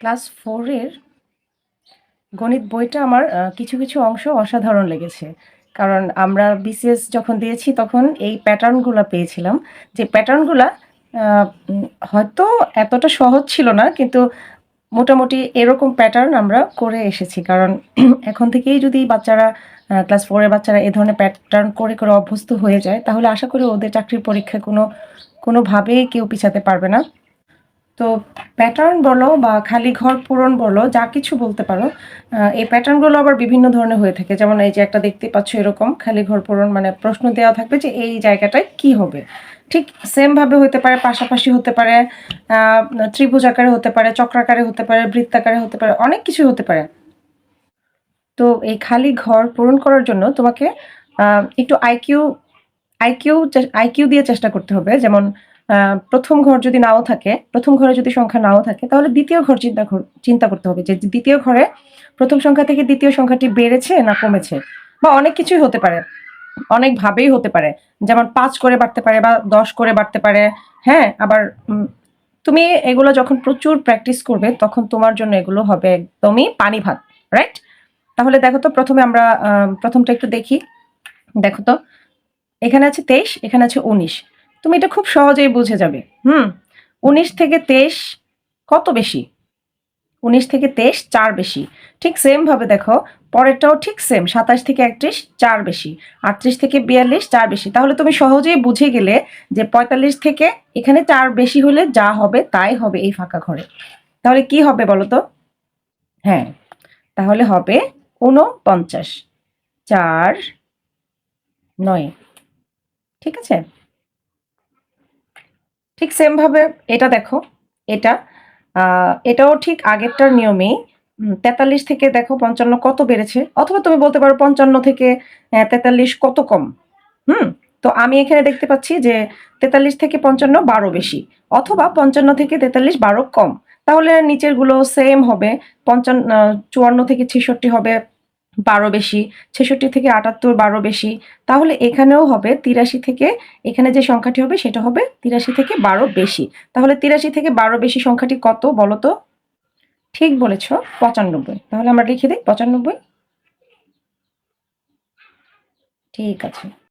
Class ফোরের গণিত বইটা আমার কিছু কিছু অংশ অসাধারণ লেগেছে। কারণ আমরা বিসিএস যখন দিয়েছি তখন এই প্যাটার্নগুলো পেয়েছিলাম। যে প্যাটার্নগুলো হয়তো এতটা সহজ ছিল না, কিন্তু মোটামুটি এরকম প্যাটার্ন আমরা করে এসেছি। কারণ এখন থেকেই যদি বাচ্চারা ক্লাস ফোরের বাচ্চারা এ ধরনের প্যাটার্ন করে করে অভ্যস্ত হয়ে যায়, তাহলে আশা করি ওদের চাকরির পরীক্ষায় কোনো, কোনোভাবেই কেউ পিছাতে পারবে না। তো প্যাটার্ন বলো বা খালি ঘর পূরণ বলো, যা কিছু বলতে পারো এই প্যাটার্নগুলো আবার বিভিন্ন ধরনের হয়ে থাকে। যেমন এই যে একটা দেখতে পাচ্ছ এরকম, খালি ঘর পূরণ মানে প্রশ্ন দেওয়া থাকবে যে এই জায়গাটায় কি হবে। ঠিক সেমভাবে হতে পারে, পাশাপাশি হতে পারে ত্রিভুজ আকারে হতে পারে, চক্রাকারে হতে পারে, বৃত্তাকারে হতে পারে, অনেক কিছু হতে পারে। তো এই খালি ঘর পূরণ করার জন্য তোমাকে একটু আইকিউ আইকিউ আইকিউ দিয়ে চেষ্টা করতে হবে। যেমন প্রথম ঘর যদি নাও থাকে, প্রথম ঘরে যদি সংখ্যা নাও থাকে, তাহলে দ্বিতীয় ঘর চিন্তা চিন্তা করতে হবে যে দ্বিতীয় ঘরে প্রথম সংখ্যা থেকে দ্বিতীয় সংখ্যাটি বেড়েছে না কমেছে? বা অনেক কিছুই হতে পারে, অনেক ভাবেই হতে পারে। যেমন পাঁচ করে বাড়তে পারে বা দশ করে বাড়তে পারে হ্যাঁ? আবার তুমি এগুলো যখন প্রচুর প্র্যাকটিস করবে, তখন তোমার জন্য এগুলো হবে একদমই পানি ভাত রাইট তাহলে দেখো তো প্রথমে আমরা প্রথমটা একটু দেখি। দেখো তো, এখানে আছে তেইশ, এখানে আছে উনিশ। তুমি এটা খুব সহজেই বুঝে যাবে। হুম? উনিশ থেকে তেইশ কত বেশি? উনিশ থেকে তেইশ চার বেশি। ঠিক সেম ভাবে দেখো, পরেরটাও ঠিক সেম সাতাশ থেকে একত্রিশ চার বেশি, আটত্রিশ থেকে বিয়াল্লিশ চার বেশি। তাহলে তুমি সহজেই বুঝে গেলে যে পঁয়তাল্লিশ থেকে এখানে চার বেশি হলে যা হবে তাই হবে এই ফাঁকা ঘরে। তাহলে কি হবে বলো তো? হ্যাঁ তাহলে হবে ঊনপঞ্চাশ, চার, নয়। ঠিক আছে? ঠিক সেম ভাবে এটা দেখো, এটা এটাও ঠিক আগেরটার নিয়মেই। তেতাল্লিশ থেকে দেখো পঞ্চান্ন কত বেড়েছে? অথবা তুমি বলতে পারো পঞ্চান্ন থেকে তেতাল্লিশ কত কম? হুম? তো আমি এখানে দেখতে পাচ্ছি যে তেতাল্লিশ থেকে পঞ্চান্ন বারো বেশি, অথবা পঞ্চান্ন থেকে তেতাল্লিশ বারো কম। তাহলে নিচেরগুলো সেম হবে, পঞ্চান্ন চুয়ান্ন থেকে ছেষট্টি হবে বারো বেশি, ছেষট্টি থেকে আটাত্তর বারো বেশি, তাহলে এখানেও হবে তিরাশি থেকে, এখানে যে সংখ্যাটি হবে সেটা হবে তিরাশি থেকে বারো বেশি। তাহলে তিরাশি থেকে বারো বেশি সংখ্যাটি কত বলো তো? ঠিক বলেছ, পঁচানব্বই। তাহলে আমরা লিখে দিই, পঁচানব্বই। ঠিক আছে।